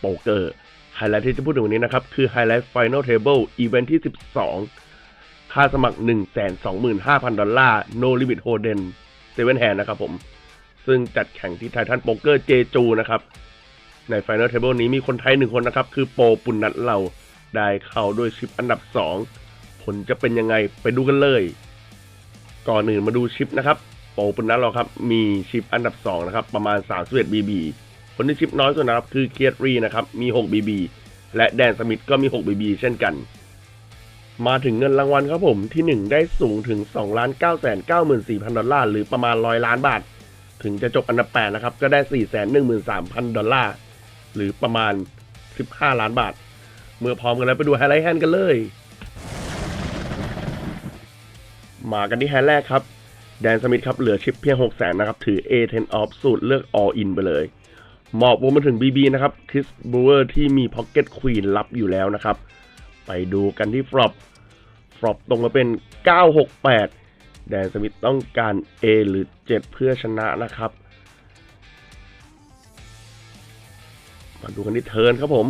โปเกอร์ไฮไลท์ที่จะพูดถึงวันนี้นะครับ คือไฮไลท์ Final Table อีเวนท์ที่ 12 ค่าสมัคร 125,000 ดอลลาร์ No Limit Hoden 7 Hand นะครับผม ซึ่งจัดแข่งที่ไททันโปเกอร์เจจูนะครับ ใน Final Table นี้มีคนไทยหนึ่งคนนะครับ คือโปปุณนัทเราได้เข้าด้วยชิปอันดับ 2 ผลจะเป็นยังไงไปดูกันเลย ก่อนอื่นมาดูชิปนะครับโปปุณนัทเราครับ มีชิปอันดับ 2 นะครับ ประมาณ31 BB คนที่ชิปน้อยสุดนะครับคือเกียร์รีนะครับมี 6 BB และแดนสมิธก็มี 6 BB เช่นกัน มาถึงเงินรางวัลครับผมที่ 1 ได้สูงถึง 2 9 9 4 0 0 0 ดอลลาร์หรือประมาณ 100 ล้านบาท ถึงจะจบอันดับ8นะครับก็ได้ 4 1 3 0 0 0 ดอลลาร์หรือประมาณ 15 ล้านบาท เมื่อพร้อมกันแล้วไปดูไฮไลท์แฮนด์กันเลยมากันที่แฮนด์แรกครับ แดนสมิธครับเหลือชิปเพียง6 0 0 0 0นะครับถือ A10 off สูตรเลือก all in ไปเลย หมอบวงมาถึง BB นะครับคริสบูเวอร์ที่มี Pocket Queen รับอยู่แล้วนะครับ ไปดูกันที่ฟลอปฟลอปตรงมาเป็น 968 แดนสมิธต้องการ A หรือ 7 เพื่อชนะนะครับ มาดูกันที่เทิร์นครับผม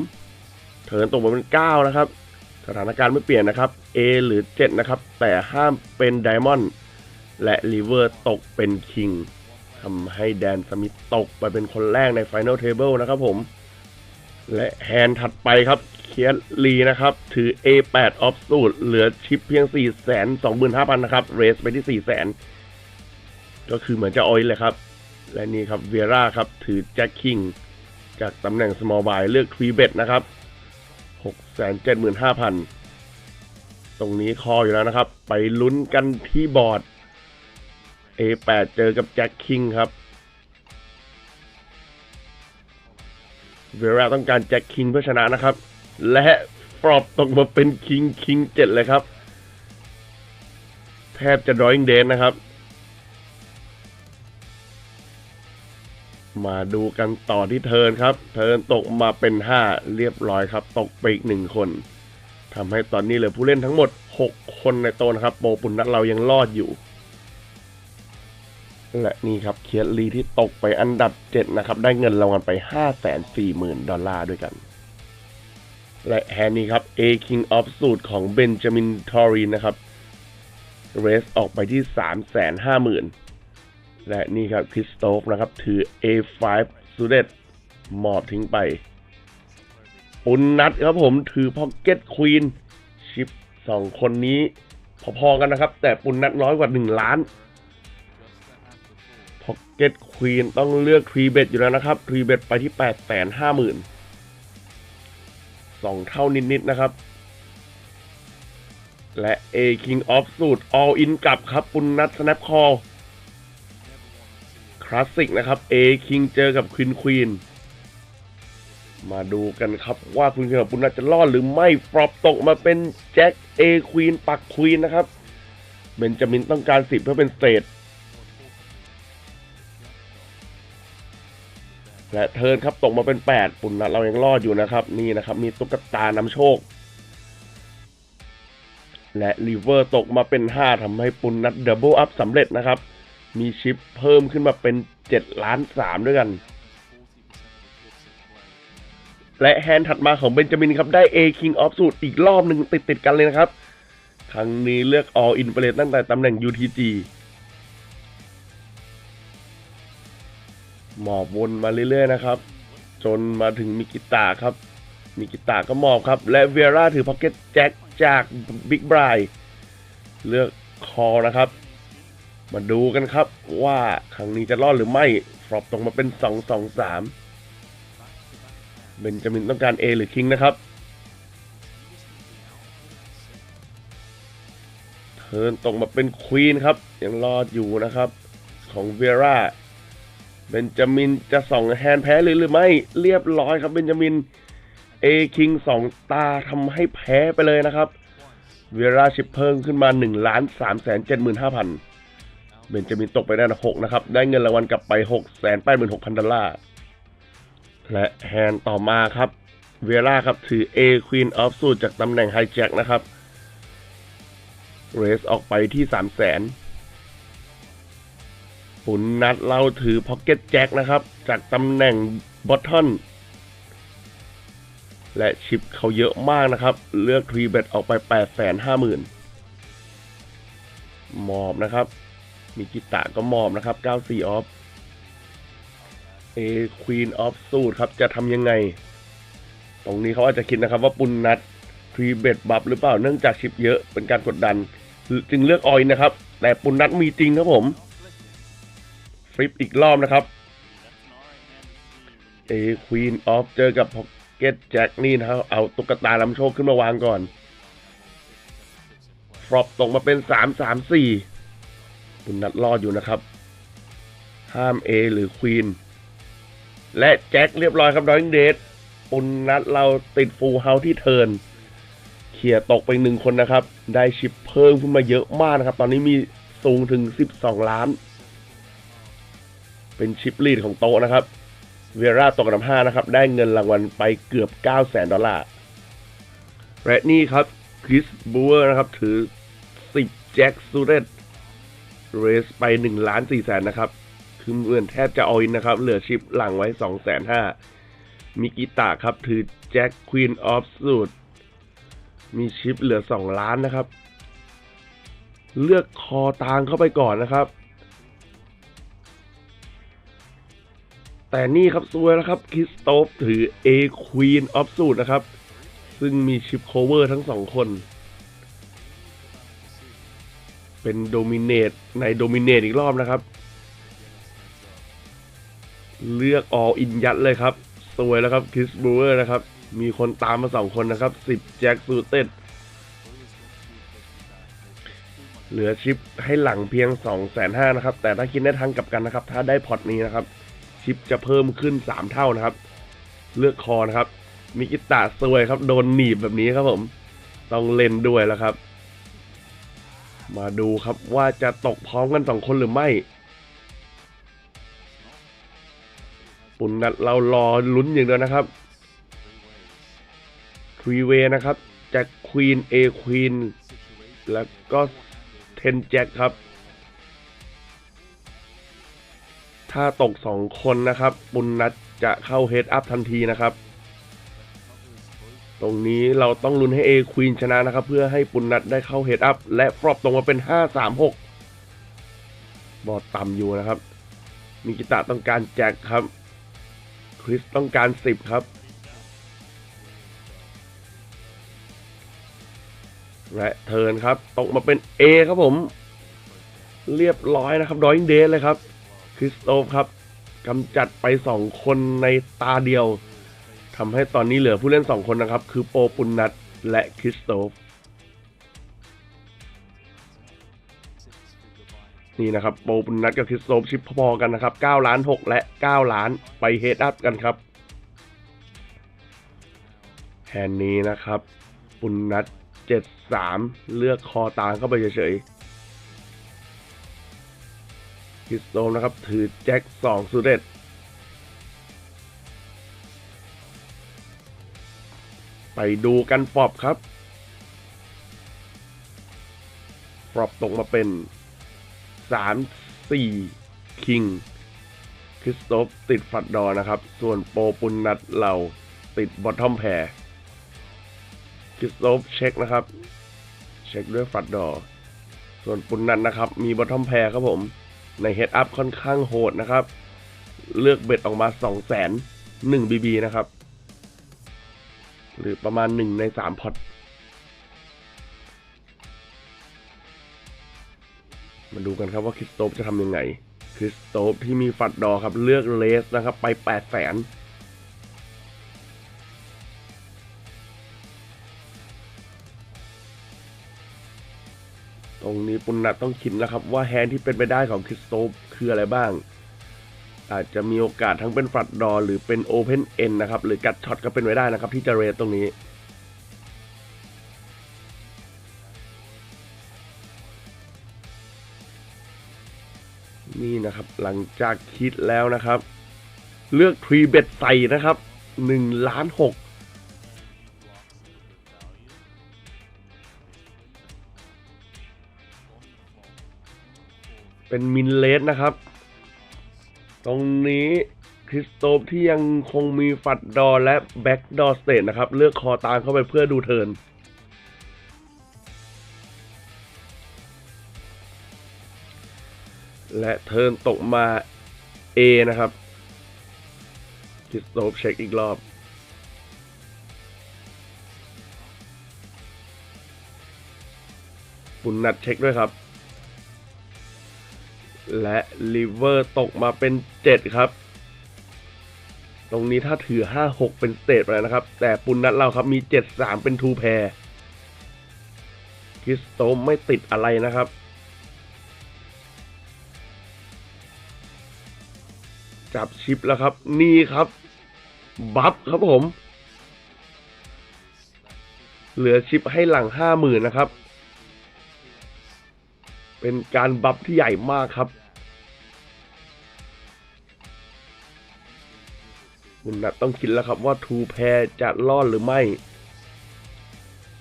เทิร์นตกมาเป็น 9 นะครับ สถานการณ์ไม่เปลี่ยนนะครับ A หรือ 7 นะครับ แต่ห้ามเป็นไดมอนด์และลิเวอร์ตกเป็นคิง ทำให้แดนสมิธตกไปเป็นคนแรกใน Final Table นะครับผม และแฮนด์ถัดไปครับ เคียร์ลีนะครับ ถือ A8 ออฟสูตรเหลือชิปเพียง 4 2 5 0 0 0 นะครับ เรสไปที่ 4 0 0 0 0 ก็คือเหมือนจะออยเลยครับ และนี่ครับเวียร่าครับ ถือแจ็คคิงจากตำแหน่ง small buy เลือก free bet นะครับ 675,000 ตรงนี้คออยู่แล้วนะครับ ไปลุ้นกันที่บอร์ด A8 เจอกับแจ็คคิงครับ เวลาต้องการแจ็คคิงเพื่อชนะนะครับ และปรอบตกมาเป็นคิงคิงเจ็ดเลยครับ แทบจะดรอยิงเดนนะครับ มาดูกันต่อที่เทิร์นครับ เทิร์นตกมาเป็น 5 เรียบร้อยครับ ตกไปอีกหนึ่งคนทำให้ตอนนี้เหลือผู้เล่นทั้งหมด 6 คนในโตนะครับ โปปุณนัทเรายังรอดอยู่ และนี่ครับเคียร์ลีที่ตกไปอันดับ 7 นะครับ ได้เงินรางวัลไป 540,000 ดอลลาร์ด้วยกัน และแฮนนี้ครับ A King of สูตรของเบนจามินทอรีนะครับเรสออกไปที่ 350,000 และนี่ครับคริสโตฟนะครับ ถือ A5 สูเดตมอบทิ้งไปปุนนัดครับผมถือพ็อกเก็ตควีนชิปสองคนนี้พอๆกันนะครับ แต่ปุนนัดน้อยกว่า 1 ล้าน พ็อกเก็ตควีนต้องเลือกทรีเบตอยู่แล้วนะครับทรีเบตไปที่8 5 0 0 0 0สองเท่านิดๆนะครับ และ A King of สูตร All In กลับครับปุณนัท Snap Call คลาสสิกนะครับ A King เจอกับ Queen Queen มาดูกันครับว่าคุณกับปุณนัทจะรอดหรือไม่ฟลอปตกมาเป็นแจ็ค A Queen ปัก Queen นะครับเบนจามินต้องการสิบเพื่อเป็นสเตท และเทิร์นครับตกมาเป็น 8 ปุ่นนัดเรายังรอดอยู่นะครับนี่นะครับมีตุ๊กตานำโชค และลิเวอร์ตกมาเป็น 5ทำให้ปุ่นนัดดับเบิลอัพสำเร็จนะครับ มีชิปเพิ่มขึ้นมาเป็น 7 ล้าน 3 ด้วยกัน และแฮนด์ถัดมาของเบนจามินครับได้ A King of สูตรอีกรอบหนึ่งติดติดกันเลยนะครับ ครั้งนี้เลือก All In ไปเลยตั้งแต่ตำแหน่ง UTG หมอบวนมาเรื่อยๆนะครับ จนมาถึงมิกิตาครับ มิกิตาก็หมอบครับ และเวียร่าถือพ็อกเก็ตแจ็คจากบิ๊กไบรเลือกคอนะครับ มาดูกันครับว่าครั้งนี้จะรอดหรือไม่ฟลอปตรงมาเป็น 2 2 3 เบนจามินต้องการ A หรือคิงนะครับ เทินตกมาเป็นควีนครับ ยังรอดอยู่นะครับ ของเวียร่า เบนจามินจะส่องแฮนแพ้หรือหรือไม่เรียบร้อยครับเบนจามินเอคิงสองตาทำให้แพ้ไปเลยนะครับ เวราชิปเพิ่มขึ้นมา1ล้าน3แสน7 5 0 0 0เบนจามินตกไปได้นะ6นะครับ ได้เงินรางวัลกลับไป6แสน8 6 0 0 0ดอลลาร์ และแฮนต่อมาครับ เวราครับถือ A Queen of สูตรจากตำแหน่งไฮแจ็คนะครับ เรสออกไปที่3 0 0แสน ปุนนัดเราถือพ็อกเก็ตแจ็คนะครับ จากตำแหน่งบอททอนและชิปเขาเยอะมากนะครับ เลือกทรีเบตออกไป 8 5 0 0 0 0หมอบนะครับ มีกิตะก็หมอบนะครับ 94 ออฟเอควีนออฟสูตครับ จะทำยังไง ตรงนี้เขาอาจจะคิดนะครับว่าปุนนัดทรีเบตบัฟหรือเปล่าเนื่องจากชิปเยอะเป็นการกดดัน จึงเลือกออยนะครับ แต่ปุนนัดมีจริงครับผม ฟลิปอีกรอบนะครับเอควีนออฟเจอกับพ็อกเก็ตแจ็คนี่นะครับ เอาตุ๊กตาลำโชคขึ้นมาวางก่อนฟลอปตกมาเป็นสามสามสี่ปุนนัดรอดอยู่นะครับ ห้ามเอหรือควีนและแจ็คเรียบร้อยครับดอยเดทปุนนัดเราติดฟูลเฮาที่เทิร์นเขี่ยตกไปหนึ่งคนนะครับ ได้ชิปเพิ่มขึ้นมาเยอะมากนะครับ ตอนนี้มีสูงถึง 12 ล้าน เป็นชิปลีดของโต๊ะนะครับ เวราตกอันดับ5นะครับ ได้เงินรางวัลไปเกือบ 9 0 0 0 0 0ดอลลาร์ และนี่ครับคริสบูเวอร์นะครับ ถือ 10 แจ็คซูเรตเรสไป1ล้าน4แสนนะครับ คือเหมือนแทบจะเอาอินนะครับ เหลือชิปหลังไว้2 5 0 0 0มิกิตะครับ ถือแจ็คควีนออฟสูตมีชิปเหลือ 2 ล้านนะครับ เลือกคอตางเข้าไปก่อนนะครับ แต่นี่ครับซวยแล้วครับคริสโตฟถือ A Queen of Suit นะครับ ซึ่งมีชิปโคเวอร์ทั้งสองคน เป็นโดมิเนตในโดมิเนตอีกรอบนะครับ เลือกอออินยัดเลยครับสวยแล้วครับคริสบูเวอร์นะครับ มีคนตามมาสองคนนะครับ10แจ็คซูเต็ดเหลือชิปให้หลังเพียง2 5 0 0 0 0นะครับ แต่ถ้าคิดในทางกับกันนะครับ ถ้าได้พอร์ตนี้นะครับ ชิปจะเพิ่มขึ้น 3 เท่านะครับ เลือกคอนะครับมิกิตะสวยครับ โดนหนีบแบบนี้ครับผม ต้องเล่นด้วยแล้วครับ มาดูครับว่าจะตกพร้อมกันสองคนหรือไม่ ปุ่นนัดเรารอลุ้นอย่างเดียวนะครับทรีเวนะครับจากควีนเอควีนแล้วก็เทนแจ็คครับ ถ้าตกสองคนนะครับ ปุณนัดจะเข้าเฮดอัพทันทีนะครับ ตรงนี้เราต้องลุ้นให้เอควีนชนะนะครับ เพื่อให้ปุณนัดได้เข้าเฮดอัพและฟรอปตรงมาเป็น 5 3 6 บอดต่ำอยู่นะครับมิกิตะต้องการแจ็คครับ คริสต้องการ 10 ครับและเทิร์นครับ ตกมาเป็น A ครับผม เรียบร้อยนะครับดอยเดสเลยครับ คริสโตฟครับกำจัดไป 2 คนในตาเดียวทำให้ตอนนี้เหลือผู้เล่น 2 คนนะครับ คือโปปุณนัทและคริสโตฟนี่นะครับโปปุณนัทกับคริสโตฟชิปพอๆกันนะครับ9ล้าน 6 และ 9 ล้านไปเฮดอัพกันครับแฮนนี้นะครับ ปุณนัท73 เลือกคอตางเข้าไปเฉยๆ คริสโตฟนะครับ ถือแจ็ค2สุดเด็ดไปดูกันปอบครับปรับตกมาเป็นสามสี่คิง คริสโตฟติดฝัดดอนะครับ ส่วนโปปุนนัดเราติดบอททอมแพรคริสโตฟเช็คนะครับ เช็คด้วยฝัดดอ ส่วนปุนนัดนะครับ มีบอททอมแพรครับผม ใน Head Up ค่อนข้างโหดนะครับ เลือกเบ็ดออกมา 2 0 0 0 0 1 BB นะครับ หรือประมาณ 1 ใน 3 พอตมาดูกันครับว่าคริสโตฟจะทำยังไงคริสโตฟที่มีฝัดดอครับ เลือกเลสนะครับ ไป 8 0 0 0 0 ตรงนี้ปุณณะต้องคิดแล้วครับ ว่าแฮนที่เป็นไปได้ของคริสโตฟคืออะไรบ้าง อาจจะมีโอกาสทั้งเป็นฟลัดดอหรือเป็นโอเพนเอ็นนะครับ หรือกัดช็อตก็เป็นไปได้นะครับ ที่จะเรทตรงนี้นี่นะครับหลังจากคิดแล้วนะครับ เลือกทรีเบ็ดใส่นะครับ1ล้าน6 เป็นมินเลสนะครับ ตรงนี้คริสโตฟที่ยังคงมีฟัดดอร์และแบ็กดอร์สเตทนะครับ เลือกคอตามเข้าไปเพื่อดูเทิร์นและเทิร์นตกมา A นะครับคริสโตฟเช็คอีกรอบบุญนัดเช็คด้วยครับ และลิเวอร์ตกมาเป็น 7 ครับ ตรงนี้ถ้าถือ 5-6 เป็นสเตทไปนะครับ แต่ปุณนัดเราครับมี 7-3 เป็นทูแพรคริสโตมไม่ติดอะไรนะครับ จับชิปแล้วครับ นี่ครับ บัฟครับผม เหลือชิปให้หลัง50,000นะครับเป็นการบัฟที่ใหญ่มากครับ คุณนัทต้องคิดแล้วครับว่าทูแพรจะรอดหรือไม่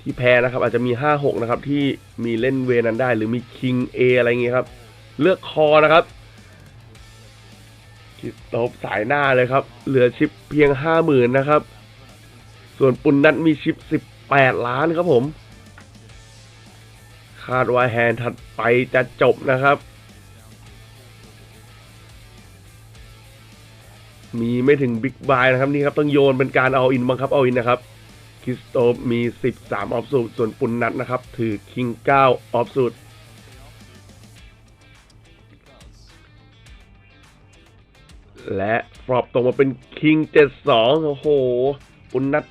ที่แพรนะครับ อาจจะมี 5-6 นะครับ ที่มีเล่นเวนั้นได้ หรือมีคิงเออะไรเงี้ยครับ เลือกคอนะครับคิดตบสายหน้าเลยครับ เหลือชิปเพียง 50,000นะครับ ส่วนปุณนัทมีชิป 18 ล้านครับผม คาดว่าแฮนถัดไปจะจบนะครับ มีไม่ถึงบิ๊กบายนะครับนี่ครับต้องโยนเป็นการเอาอินบังคับเอาอินนะครับคริสโตฟมี 13 ออฟสูตส่วนปุณนัทนะครับ ถือคิง 9 ออฟสูตและฟรอปตกมาเป็นคิง 72 โอ้โห ปุณนัท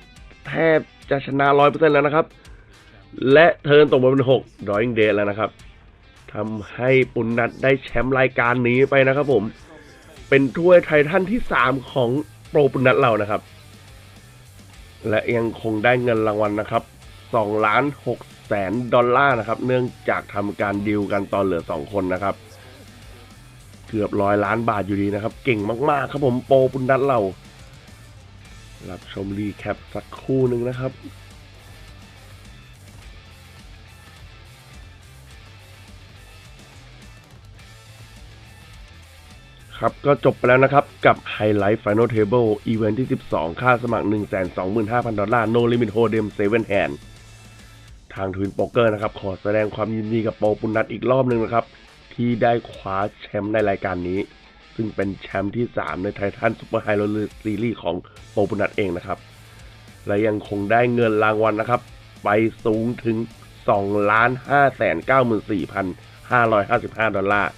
แทบจะชนะ100%แล้วนะครับ และเทิร์นตกมาเป็น6 Drawing Day แล้วนะครับทำให้ปุณนัทได้แชมป์รายการนี้ไปนะครับผม เป็นถ้วยไททันที่ 3 ของโปรปุณนัทเรานะครับ และยังคงได้เงินรางวัลนะครับ2ล้าน6แสนดอลลาร์นะครับ เนื่องจากทำการดีลกันตอนเหลือ 2 คนนะครับ เกือบร้อยล้านบาทอยู่ดีนะครับ เก่งมาก ๆ ครับผมโปรปุณนัทเรา รับชมรีแคปสักคู่หนึ่งนะครับ ครับก็จบไปแล้วนะครับ กับ Highlight Final Table อีเวนท์ที่ 12 ค่าสมัคร 125,000 ดอลลาร์ No Limit Hold'em 7 Hand ทางทวินโป๊กเกอร์นะครับ ขอแสดงความยินดีกับโปรปุณนัทอีกรอบหนึ่งนะครับ ที่ได้คว้าแชมป์ในรายการนี้ ซึ่งเป็นแชมป์ที่ 3 ในไททันซูเปอร์ไฮโลซีรีส์ของโปรปุณนัทเองนะครับ และยังคงได้เงินรางวัลนะครับ ไปสูงถึง2ล้าน5แสน94,555 ดอลลาร์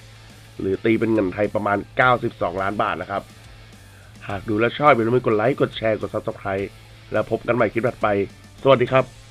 หรือตีเป็นเงินไทยประมาณ 92 ล้านบาทนะครับ หากดูและชอบอย่าลืมกดไลค์ กดแชร์ กด Subscribe แล้วพบกันใหม่คลิปถัดไป สวัสดีครับ